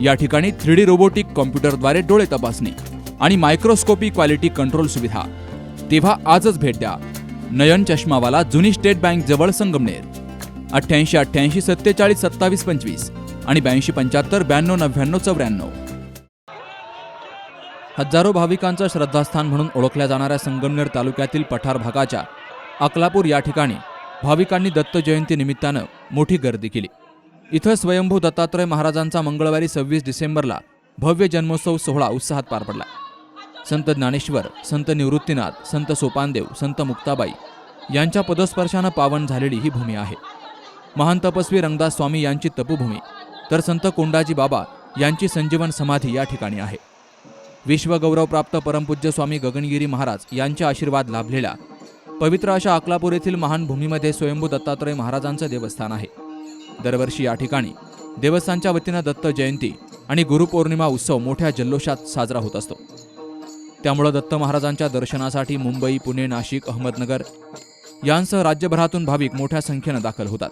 या ठिकाणी three D robotic कॉम्प्युटरद्वारे डोळे तपासणी आणि मायक्रोस्कोपी क्वालिटी कंट्रोल सुविधा. तेव्हा आजच भेट द्या. नयन चष्मावाला जुनी स्टेट बँक जवळ संगमनेर. अठ्ठ्याऐंशी अठ्ठ्याऐंशी सत्तेचाळीस सत्तावीस पंचवीस आणि ब्याऐंशी पंच्याहत्तर ब्याण्णव नव्याण्णव चौऱ्याण्णव. हजारो भाविकांचं श्रद्धास्थान म्हणून ओळखल्या जाणाऱ्या संगमनेर तालुक्यातील पठार भागाच्या अकलापूर या ठिकाणी भाविकांनी दत्त जयंती निमित्तानं मोठी गर्दी केली. इथं स्वयंभू दत्तात्रय महाराजांचा मंगळवारी सव्वीस डिसेंबरला भव्य जन्मोत्सव सोहळा उत्साहात पार पडला. संत ज्ञानेश्वर संत निवृत्तीनाथ संत सोपानदेव संत मुक्ताबाई यांच्या पदस्पर्शानं पावन झालेली ही भूमी आहे. महान तपस्वी रंगदास स्वामी यांची तपोभूमी तर संत कोंडाजी बाबा यांची संजीवन समाधी या ठिकाणी आहे. विश्वगौरवप्राप्त परमपूज्य स्वामी गगनगिरी महाराज यांचे आशीर्वाद लाभलेल्या पवित्र अशा अकलापूर येथील महान भूमीमध्ये स्वयंभू दत्तात्रय महाराजांचं देवस्थान आहे. दरवर्षी या ठिकाणी देवस्थानच्या वतीनं दत्त जयंती आणि गुरुपौर्णिमा उत्सव मोठ्या जल्लोषात साजरा होत असतो. त्यामुळं दत्त महाराजांच्या दर्शनासाठी मुंबई पुणे नाशिक अहमदनगर यांसह राज्यभरातून भाविक मोठ्या संख्येनं दाखल होतात.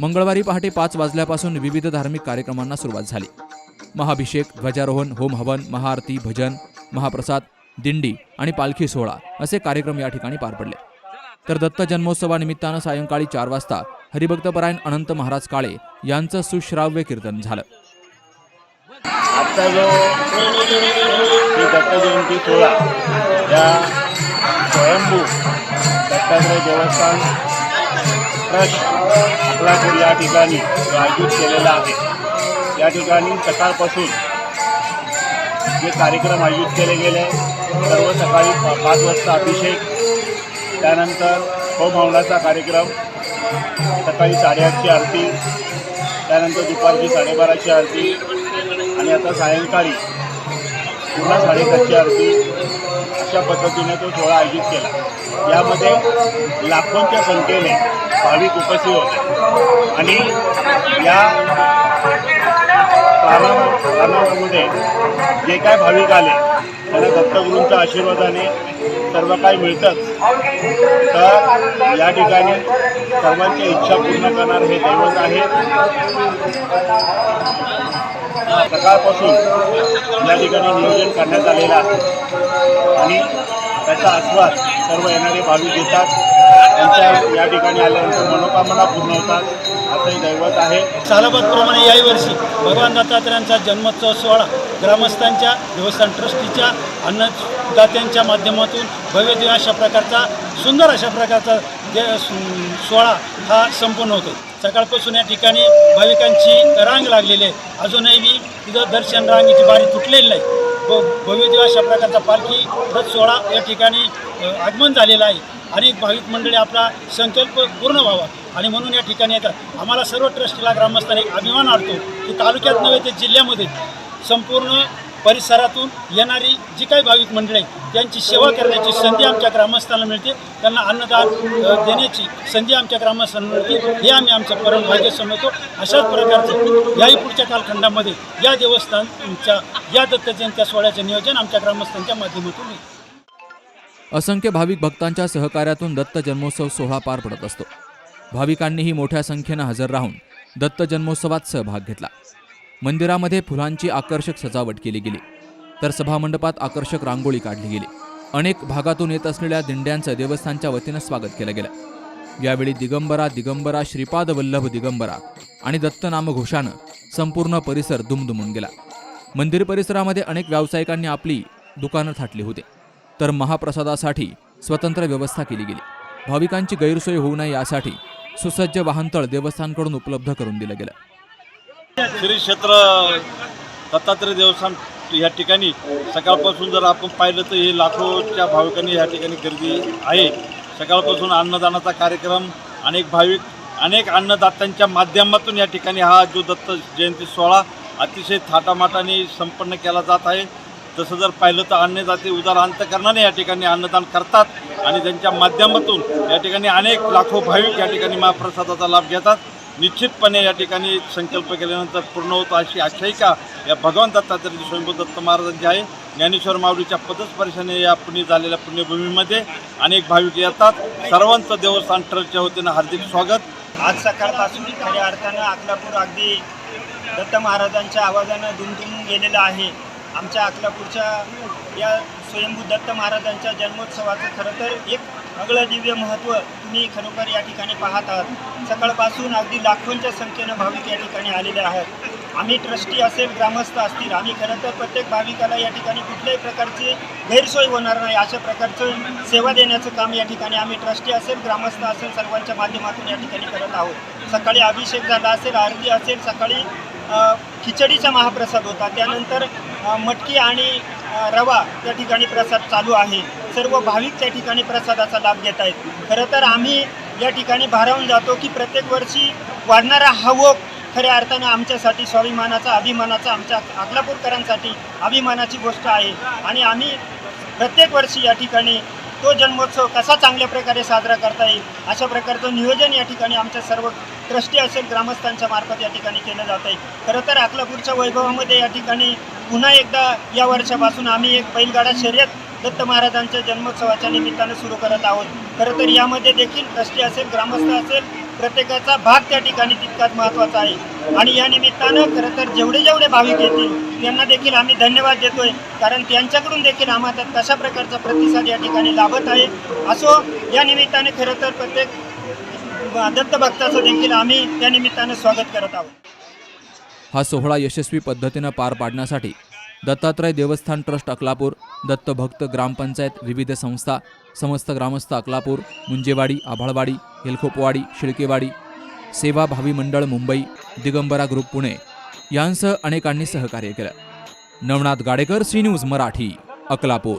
मंगळवारी पहाटे पाच वाजल्यापासून विविध धार्मिक कार्यक्रमांना सुरुवात झाली. महाभिषेक ध्वजारोहण होम हवन महाआरती भजन महाप्रसाद दिंडी आणि पालखी सोहळा असे कार्यक्रम या ठिकाणी पार पडले. तर दत्त जन्मोत्सवानिमित्तानं सायंकाळी चार वाजता हरिभक्तपरायण अनंत महाराज काळे यांचं सुश्राव्य कीर्तन झालं. आजचा जो श्री दत्त जयंती सोहळा या स्वयंभू दत्तात्रय देवस्थान ट्रस्ट अकलापूर या ठिकाणी आयोजित केलेला आहे. या ठिकाणी सकाळपासून जे कार्यक्रम आयोजित केले गेले सर्व सकाळी पाच वाजता अभिषेक त्यानंतर होमहवनाचा कार्यक्रम सकाळी साडेआठची आरती त्यानंतर दुपारची साडेबाराची आरती आणि आता सायंकाळी पुन्हा साडेसातची आरती. अशा पद्धतीने तो सोहळा आयोजित केला. यामध्ये लाखोंच्या संख्येने भाविक उपस्थित होते. आणि या प्रारंभ प्रारंभामध्ये जे काय भाविक आले त्यांना दत्तगुरूंच्या आशीर्वादाने सर्व काही मिळतंच तर या ठिकाणी सर्वांची इच्छा पूर्ण करणार हे दैवत आहे. सकाळपासून या ठिकाणी नियोजन करण्यात आलेलं आहे. आणि त्याचा आस्वाद सर्व येणारे भाविक घेतात. त्यांच्या या ठिकाणी आल्यानंतर मनोकामना पूर्ण होतात. असंही दैवत आहे. सालाबादप्रमाणे याही वर्षी भगवान दत्तात्रयांचा जन्मोत्सव सोहळा ग्रामस्थांच्या देवस्थान ट्रस्टीच्या अन्नदात्यांच्या माध्यमातून भव्य अशा प्रकारचा सुंदर अशा प्रकारचा जे सोहळा हा संपन्न होतो. सकाळपासून या ठिकाणी भाविकांची रांग लागलेली आहे. अजूनही मी तिथं दर्शन रांगेची बारी तुटलेली नाही. व भव्य अशा प्रकारचा पालखी रथ सोहळा या ठिकाणी आगमन झालेला आहे. अनेक भाविक मंडळी आपला संकल्प पूर्ण व्हावा. आणि म्हणून या ठिकाणी येतात. आम्हाला सर्व ट्रस्टीला ग्रामस्थांना एक अभिमान वाटतो की तालुक्यात नव्हे ते जिल्ह्यामध्ये संपूर्ण परिसरातून येणारी जी काही भाविक मंडळी त्यांची सेवा करण्याची संधी आमच्या ग्रामस्थांना मिळते. त्यांना अन्नदान देण्याची संधी आमच्या ग्रामस्थांना मिळते. हे आम्ही आमचं परम भाग्य समजतो. अशाच प्रकारचं याही पुढच्या कालखंडामध्ये या देवस्थानच्या या दत्त जयंत्या सोहळ्याचं नियोजन आमच्या ग्रामस्थांच्या माध्यमातून येईल असंख्य भाविक भक्तांच्या सहकार्यातून दत्त जन्मोत्सव सोहळा पार पडत असतो. भाविकांनीही मोठ्या संख्येनं हजर राहून दत्त जन्मोत्सवात सहभाग घेतला. मंदिरामध्ये फुलांची आकर्षक सजावट केली गेली. तर सभामंडपात आकर्षक रांगोळी काढली गेली. अनेक भागातून येत असलेल्या दिंड्यांचं देवस्थानच्या वतीनं स्वागत केलं गेलं. यावेळी दिगंबरा दिगंबरा श्रीपाद वल्लभ दिगंबरा आणि दत्तनाम घोषानं संपूर्ण परिसर दुमदुमून गेला. मंदिर परिसरामध्ये अनेक व्यावसायिकांनी आपली दुकानं थाटली होती. तर महाप्रसादासाठी स्वतंत्र व्यवस्था केली गेली. भाविकांची गैरसोय होऊ नये यासाठी सुसज्ज वाहनतळ देवस्थानकडून उपलब्ध करून दिलं गेलं. श्री क्षेत्र दत्तात्रय देवस्थान या ठिकाणी सकाळपासून जर आपण पाहिलं तर हे लाखोच्या भाविकांनी या ठिकाणी गर्दी आहे. सकाळपासून अन्नदानाचा कार्यक्रम अनेक भाविक अनेक अन्नदात्यांच्या माध्यमातून या ठिकाणी हा जो दत्त जयंती सोहळा अतिशय थाटामाटाने संपन्न केला जात आहे. तसं जर पाहिलं तर अन्नदाते उदार अंतकरणाने या ठिकाणी अन्नदान करतात आणि त्यांच्या माध्यमातून या ठिकाणी अनेक लाखो भाविक या ठिकाणी महाप्रसादाचा लाभ घेतात. निश्चितपणे या ठिकाणी संकल्प केल्यानंतर पूर्ण होतो अशी आख्यायिका या भगवान दत्तात्रय स्वयंभू दत्त महाराजांची आहे. ज्ञानेश्वर माऊलीच्या पदस्पर्शाने या पुण्य झालेल्या पुण्यभूमीमध्ये अनेक भाविक येतात. सर्वांचं देवस्थान ट्रस्टच्या वतीनं हार्दिक स्वागत. आज सकाळपासून खऱ्या अर्थानं अकलापूर अगदी दत्त महाराजांच्या आवाजानं दुमदुमून गेलेलं आहे. आमच्या अकलापूरच्या या स्वयंभू दत्त महाराजांच्या जन्मोत्सवाचं खरं तर एक अगळं दिव्य महत्त्व तुम्ही खरोखर या ठिकाणी पाहत आहात. सकाळपासून अगदी लाखोंच्या संख्येनं भाविक या ठिकाणी आलेले आहेत. आम्ही ट्रस्टी असेल ग्रामस्थ असतील आम्ही खरं तर प्रत्येक भाविकाला या ठिकाणी कुठल्याही प्रकारची गैरसोय होणार नाही. अशा प्रकारचं सेवा देण्याचं काम या ठिकाणी आम्ही ट्रस्टी असेल ग्रामस्थ असेल सर्वांच्या माध्यमातून या ठिकाणी करत आहोत. सकाळी अभिषेक झाला असेल आरती असेल सकाळी खिचडीचा महाप्रसाद होता. त्यानंतर मटकी आणि रवा त्या ठिकाणी प्रसाद चालू आहे. सर्व भाविक त्या ठिकाणी प्रसादाचा लाभ घेत आहेत खरं तर आम्ही या ठिकाणी भारावून जातो की प्रत्येक वर्षी वाढणारा हवक खऱ्या अर्थानं आमच्यासाठी स्वाभिमानाचा अभिमानाचा आमच्या अकलापूरकरांसाठी अभिमानाची गोष्ट आहे. आणि आम्ही प्रत्येक वर्षी या ठिकाणी तो जन्मोत्सव कसा चांगल्या प्रकारे साजरा करता येईल अशा प्रकारचं नियोजन या ठिकाणी आमच्या सर्व ट्रस्टी असेल ग्रामस्थांच्या मार्फत या ठिकाणी केलं जात आहे. खरं तर अकलापूरच्या वैभवामध्ये या ठिकाणी पुन्हा एकदा या वर्षापासून आम्ही एक बैलगाडा शर्यत दत्त महाराजांच्या जन्मोत्सवाच्या निमित्तानं सुरू करत आहोत. खरं तर यामध्ये देखील ट्रस्टी असेल ग्रामस्थ असेल प्रत्येकाचा भाग त्या ठिकाणी तितकाच महत्त्वाचा आहे. आणि या निमित्तानं खरं तर जेवढे जेवढे भाविक येतील त्यांना देखील आम्ही धन्यवाद देतोय. कारण त्यांच्याकडून देखील आम्हाला तशा प्रकारचा प्रतिसाद या ठिकाणी लाभत आहे असो या निमित्ताने खरं तर प्रत्येक दत्त भक्ताचं देखील आम्ही त्या निमित्तानं स्वागत करत आहोत. हा सोहळा यशस्वी पद्धतीनं पार पाडण्यासाठी दत्तात्रय देवस्थान ट्रस्ट अकलापूर दत्तभक्त ग्रामपंचायत विविध संस्था समस्त ग्रामस्थ अकलापूर मुंजेवाडी आभाळवाडी हेलखोपवाडी शिळकेवाडी सेवा भावी मंडळ मुंबई दिगंबरा ग्रुप पुणे यांसह अनेकांनी सहकार्य केलं. Navnath Gadekar C news Marathi Akalapur.